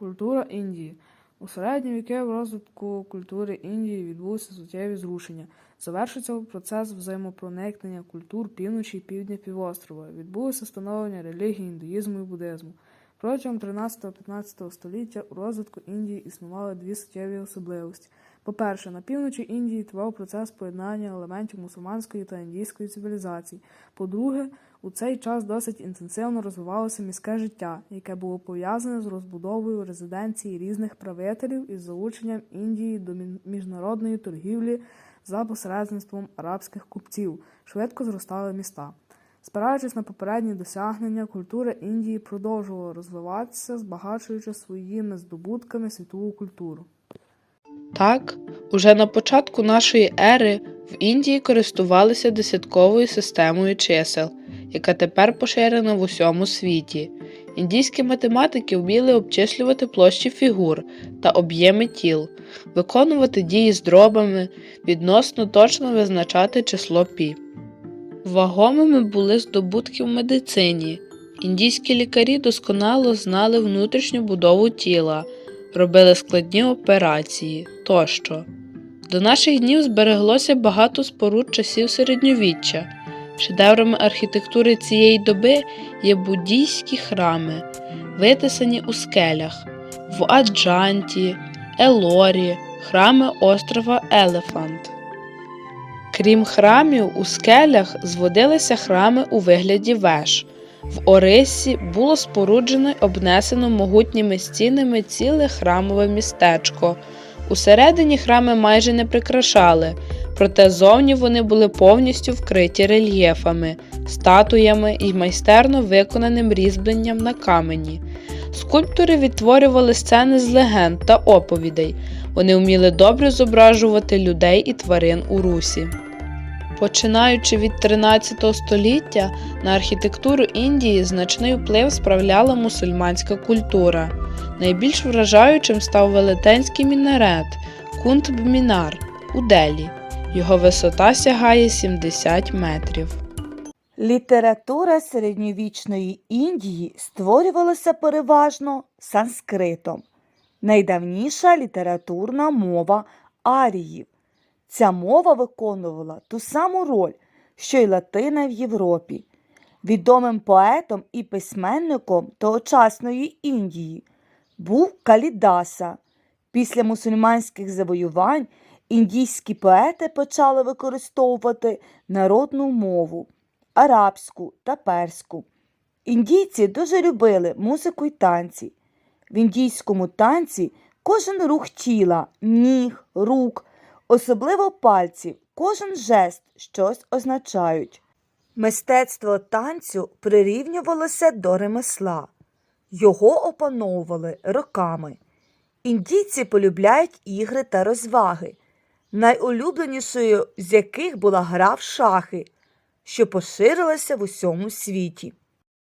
Культура Індії. У середні віки в розвитку культури Індії відбулися суттєві зрушення. Завершився процес взаємопроникнення культур півночі і півдня півострова. Відбулося становлення релігії індуїзму і буддизму. Протягом 13-15 століття у розвитку Індії існували дві суттєві особливості. По-перше, на півночі Індії тривав процес поєднання елементів мусульманської та індійської цивілізацій. По-друге, у цей час досить інтенсивно розвивалося міське життя, яке було пов'язане з розбудовою резиденцій різних правителів із залученням Індії до міжнародної торгівлі за посередництвом арабських купців. Швидко зростали міста. Спираючись на попередні досягнення, культура Індії продовжувала розвиватися, збагачуючи своїми здобутками світову культуру. Так, уже на початку нашої ери в Індії користувалися десятковою системою чисел, яка тепер поширена в усьому світі. Індійські математики вміли обчислювати площі фігур та об'єми тіл, виконувати дії з дробами, відносно точно визначати число пі. Вагомими були здобутки в медицині. Індійські лікарі досконало знали внутрішню будову тіла, робили складні операції тощо. До наших днів збереглося багато споруд часів середньовіччя. Шедеврами архітектури цієї доби є буддійські храми, витисані у скелях, в Аджанті, Елорі, храми острова Елефант. Крім храмів, у скелях зводилися храми у вигляді веж. В Орисі було споруджено й обнесено могутніми стінами ціле храмове містечко. Усередині храми майже не прикрашали, проте зовні вони були повністю вкриті рельєфами, статуями і майстерно виконаним різьбленням на камені. Скульптори відтворювали сцени з легенд та оповідей. Вони вміли добре зображувати людей і тварин у русі. Починаючи від 13 століття на архітектуру Індії значний вплив справляла мусульманська культура. Найбільш вражаючим став велетенський мінарет Кунтб-Мінар у Делі. Його висота сягає 70 метрів. Література середньовічної Індії створювалася переважно санскритом, найдавніша літературна мова аріїв. Ця мова виконувала ту саму роль, що й латина в Європі. Відомим поетом і письменником тогочасної Індії був Калідаса. Після мусульманських завоювань індійські поети почали використовувати народну мову арабську та перську. Індійці дуже любили музику й танці. В індійському танці кожен рух тіла, ніг, рук, особливо пальців, кожен жест щось означають. Мистецтво танцю прирівнювалося до ремесла. Його опановували роками. Індійці полюбляють ігри та розваги, найулюбленішою з яких була гра в шахи, що поширилася в усьому світі.